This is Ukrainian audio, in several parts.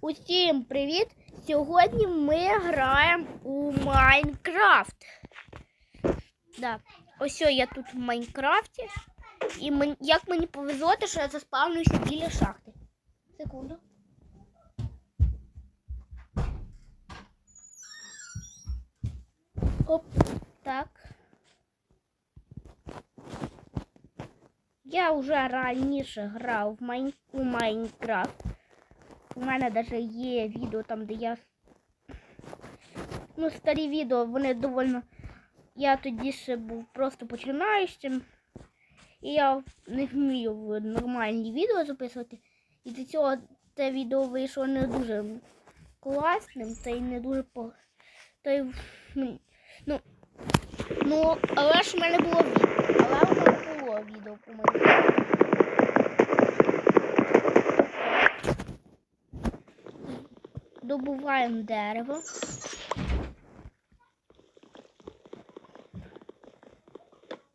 Усім привіт! Сьогодні ми граємо у Майнкрафт. Да. Ось я тут в Майнкрафті. І мен... як мені повезло, що я заспавнююся біля шахти. Секунду. Оп, так. Я вже раніше грав в Майн... Майнкрафт. У мене навіть є відео там, де я. Ну, старі відео, вони довольно. Я тоді ще був просто починаючим. І я не вмію нормальні відео записувати. І до цього це відео вийшло не дуже класним, та й не дуже по. Та й, ну, ну, ну, але ж в мене було відео. Але в мене було відео по Майнкрафту. Добуваємо дерево.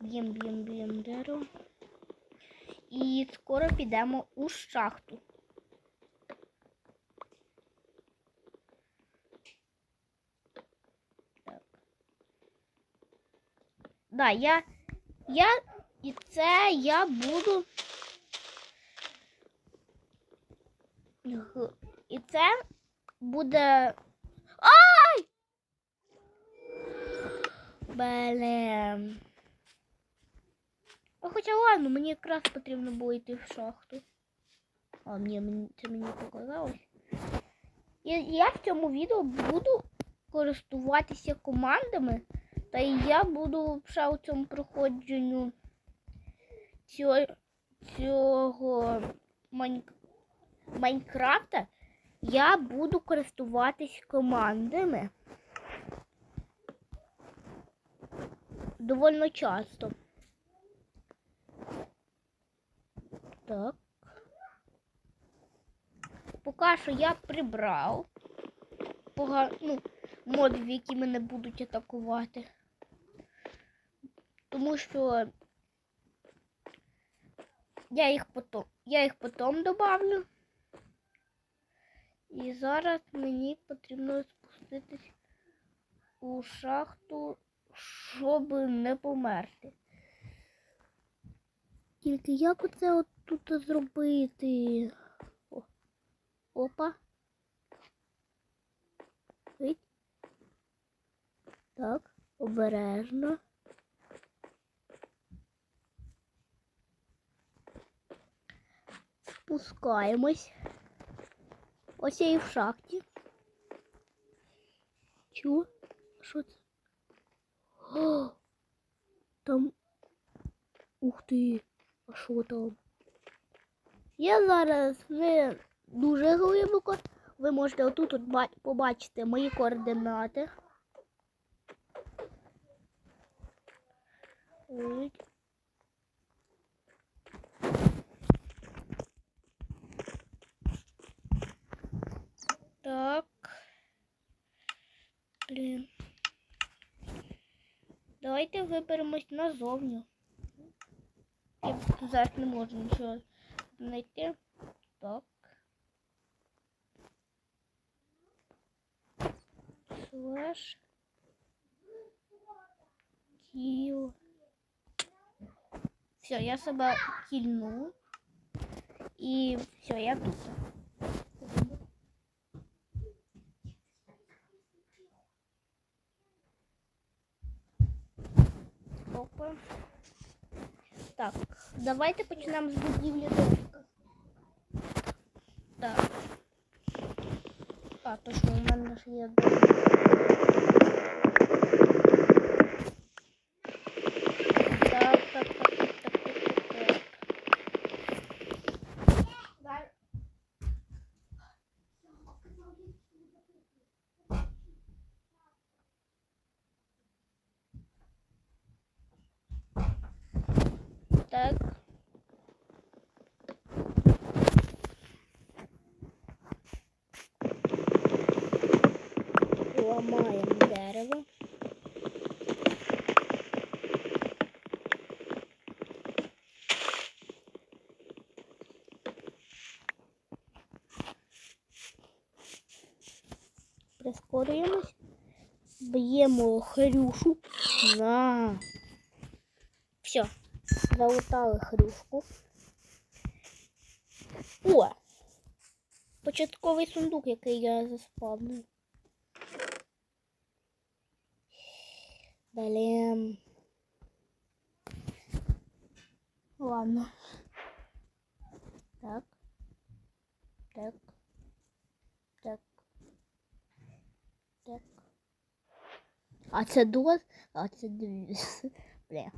Б'єм, б'єм, б'єм дерево. І скоро підемо у шахту. Так. Да, я, я і це я буду. І це буде. Ай! Блін. А хоча ладно, мені якраз потрібно було йти в шахту. А, ні, мені це мені показалось. Я, в цьому відео буду користуватися командами, та і я буду ще у цьому проходженню цього, цього Майн- Майнкрафта я буду користуватись командами довольно часто. Так. Поки що я прибрав пога... ну, модів, які мене будуть атакувати. Тому що я їх потом, я їх потом добавлю. І зараз мені потрібно спуститись у шахту, щоб не померти. Тільки як оце от тут зробити? О. Опа. Так, обережно. Спускаємось. Ось я і в шахті. Чого? Що це? О, там. Ух ти! А що там? Я зараз не дуже глибоко. Ви можете отут от побачити мої координати. Ой. Так. Блін. Давайте виберемось назовні. Я зараз не можу нічого знайти. Так. Слеш. Кіл. Все, я себе кільну. І все, я тут. Опа. Так, давайте почнемо з будівлі домика. Так. А, точно, у мене ж є домик. Ламаємо дерево. Прискорюємось. Б'ємо хрюшу. На. Все. Залутали хрюшку. О! Початковий сундук, який я заспавнив. Блін. Ладно. Так. Так. Так. Так. А це доз, а це двіз. Бля.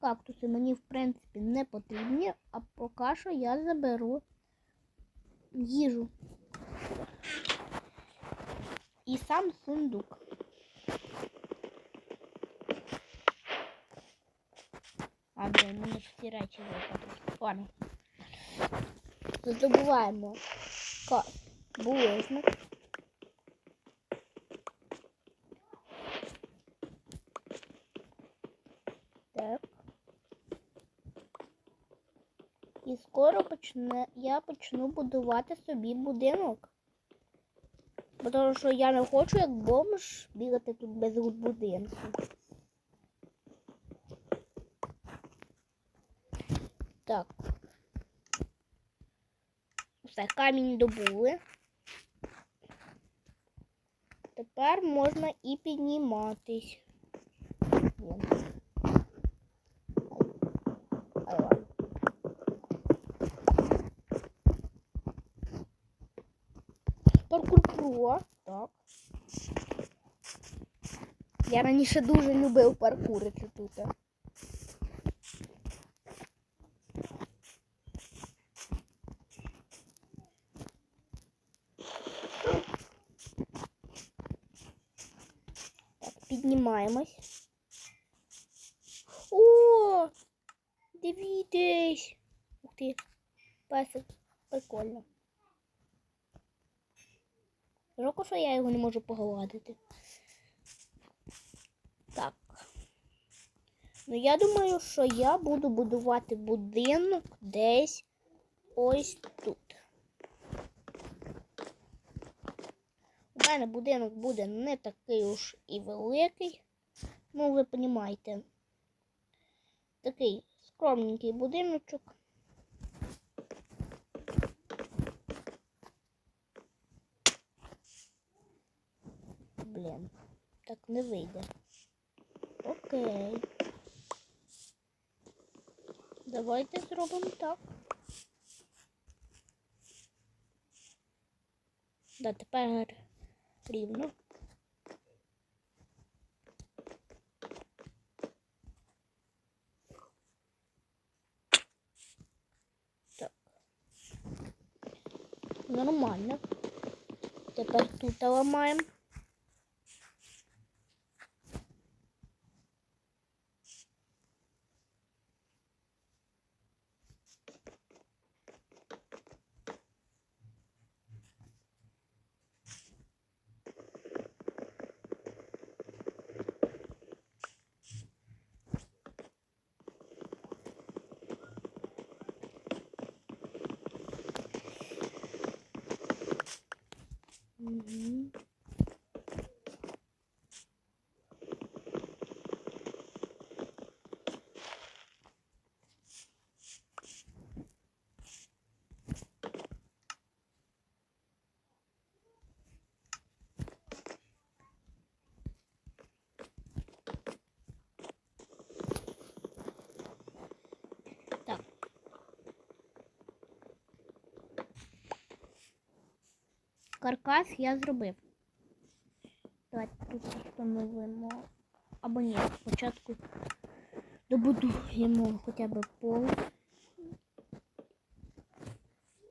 Кактуси мені, в принципі, не потрібні, а поки що я заберу їжу. І сам сундук. А, блін, мені ж всі речі випадуть. Ладно. Здобуваємо булижник. Так. І скоро почне, я почну будувати собі будинок. Бо Тому що я не хочу як бомж бігати тут без будинку. Так. Все, камінь добули. Тепер можна і підніматись. Вон. Паркур про. Так. Я раніше дуже любив паркурити тут. Так, піднімаємось. О! Дивіться! Ух ти, песик, прикольно. Жалко, що я його не можу погладити. Так. Ну, я думаю, що я буду будувати будинок десь ось тут. У мене будинок буде не такий уж і великий. Ну, ви розумієте. Такий скромненький будиночок. Блін, так не вийде. Окей. Давайте зробимо так. Да, тепер рівно. Так. Нормально. Тепер тут ламаємо. 嗯。Каркас я зробив. Давайте тут встановимо. Або ні, спочатку добудуємо хоча б пол.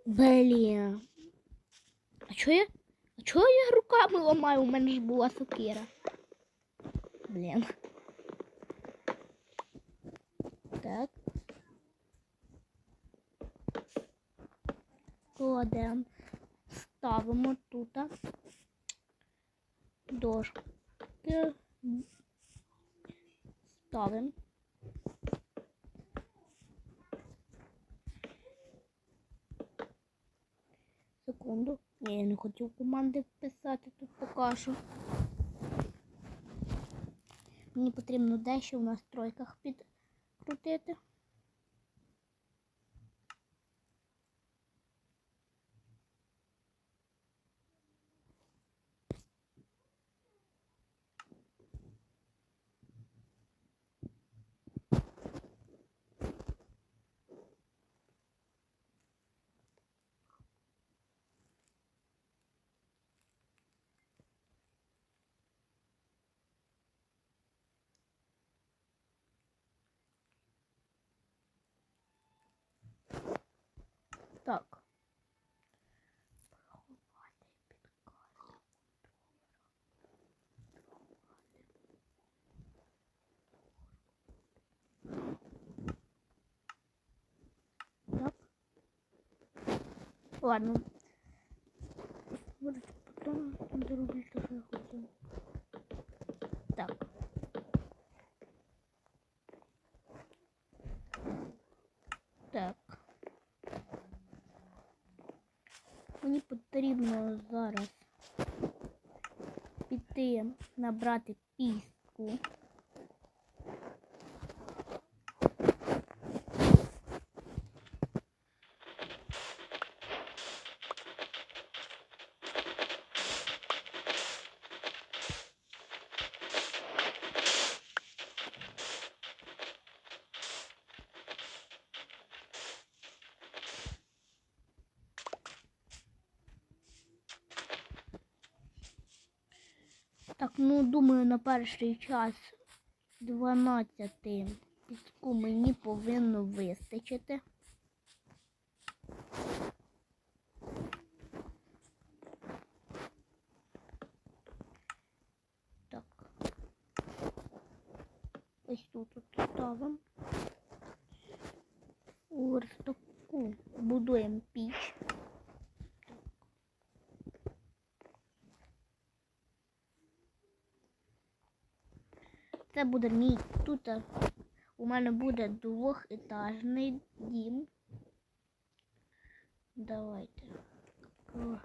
Блін. А чого я? А чого я руками ламаю? У мене ж була сокира. Блін. Так. Кладемо. Ставимо тут. Дошки. Ставимо. Секунду. Ні, я не хотів команди писати тут покажу. Мені потрібно дещо в настройках підкрутити. Так. Так. Ладно. Будет потом дорогу, что я хотел. Так. Мені потрібно зараз піти набрати піску. Так, ну думаю, на перший час 12 піску мені повинно вистачити. Так. Ось тут от ставимо. У верстаку будуємо піч. Це буде мій тут. е, У мене буде двохетажний дім. Давайте. Кл-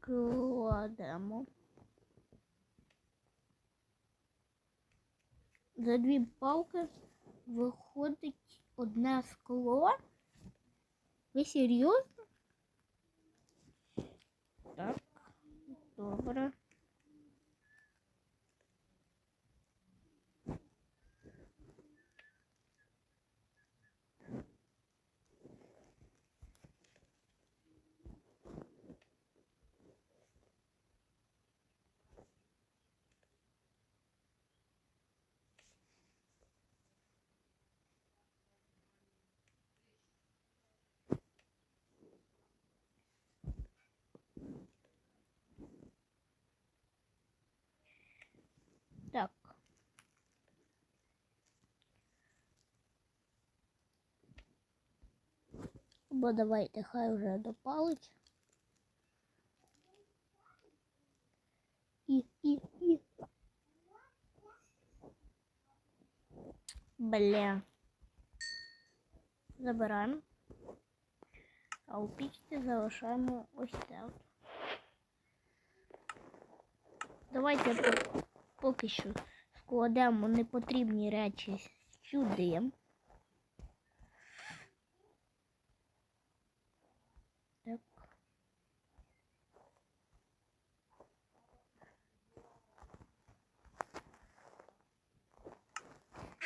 Кладемо. За дві палки виходить одне скло. Ви серйозно? Так. Добре. Так. Бо давайте хай вже допалить. І, і, і. Бля. Забираємо. А у пічці залишаємо ось от. Давайте поки що складемо непотрібні речі сюди. Так.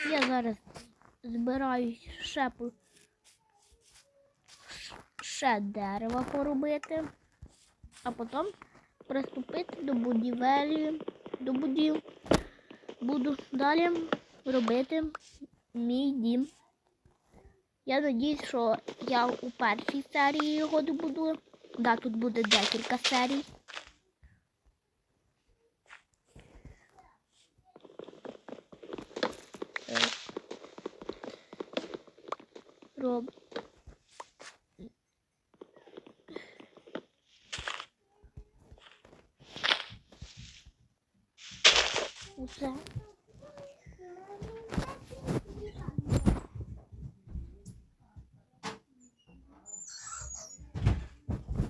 Я зараз збираюсь ще, ще дерева поробити, а потім приступити до будівелі, до будів. Буду далі робити мій дім. Я надіюсь, що я у першій серії його добуду. Да, тут буде декілька серій. Rob. Güzel.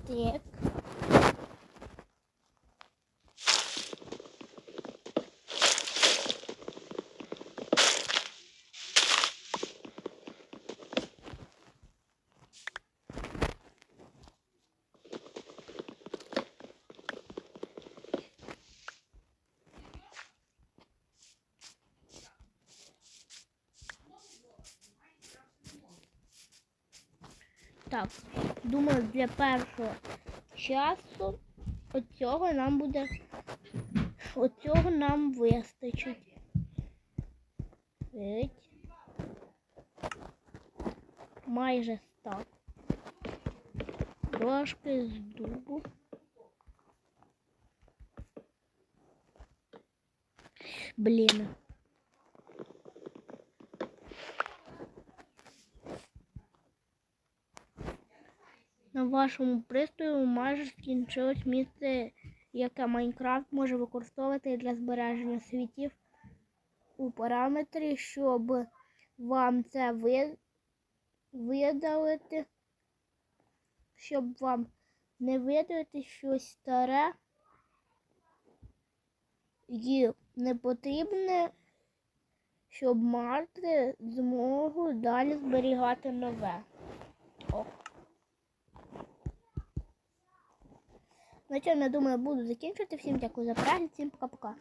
Dip. Так, думаю, для першого часу оцього нам буде. Оцього нам вистачить. П'ять. Майже так. Дошки з дубу. Блін. На вашому пристрої майже скінчилось місце, яке Майнкрафт може використовувати для збереження світів у параметрі, щоб вам це видалити, щоб вам не видалити щось старе і не потрібне, щоб мати змогу далі зберігати нове. О. На цьому, я думаю, буду закінчувати. Всім дякую за перегляд, всім пока-пока.